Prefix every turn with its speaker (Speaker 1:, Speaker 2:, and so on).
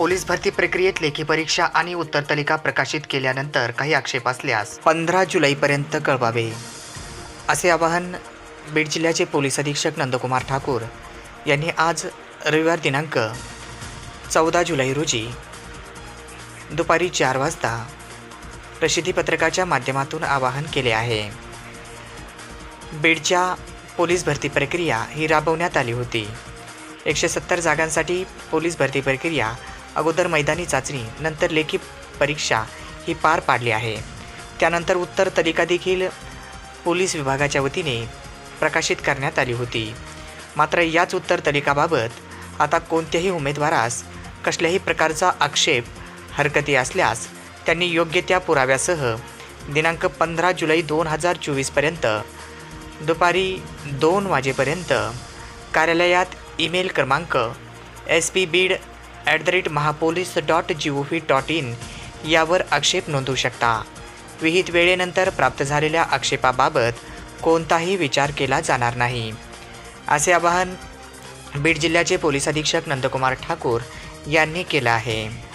Speaker 1: Police भरती प्रक्रियेत लेखी परीक्षा आणि उत्तर तालिका प्रकाशित केल्यानंतर काही आक्षेप असल्यास पंधरा जुलैपर्यंत कळवावे. असे आवाहन बीड जिल्ह्याचे पोलीस अधीक्षक नंदकुमार ठाकूर यांनी आज रविवार दिनांक चौदा जुलै रोजी दुपारी चार वाजता प्रसिद्धीपत्रकाच्या माध्यमातून आवाहन केले आहे. बीडच्या पोलीस भरती प्रक्रिया ही राबवण्यात आली होती. एकशे सत्तर जागांसाठी पोलीस भरती प्रक्रिया अगोदर मैदानी चाचणी नंतर लेखी परीक्षा ही पार पाडली आहे. त्यानंतर उत्तर तालिका देखील पोलीस विभागाच्या वतीने प्रकाशित करण्यात आली होती. मात्र याच उत्तर तालिकाबाबत आता कोणत्याही उमेदवारास कसल्याही प्रकारचा आक्षेप हरकती असल्यास त्यांनी योग्य त्या पुराव्यासह दिनांक पंधरा जुलै दोन हजार चोवीसपर्यंत दुपारी दोन वाजेपर्यंत कार्यालयात ईमेल क्रमांक S P Beed at the rate Mahapolice dot G O V dot in यावर आक्षेप नोंदवू शकता. विहित वेळेनंतर प्राप्त झालेल्या आक्षेपाबाबत कोणताही विचार केला जाणार नाही. असे आवाहन बीड जिल्ह्याचे पोलीस अधीक्षक नंदकुमार ठाकूर यांनी केलं आहे.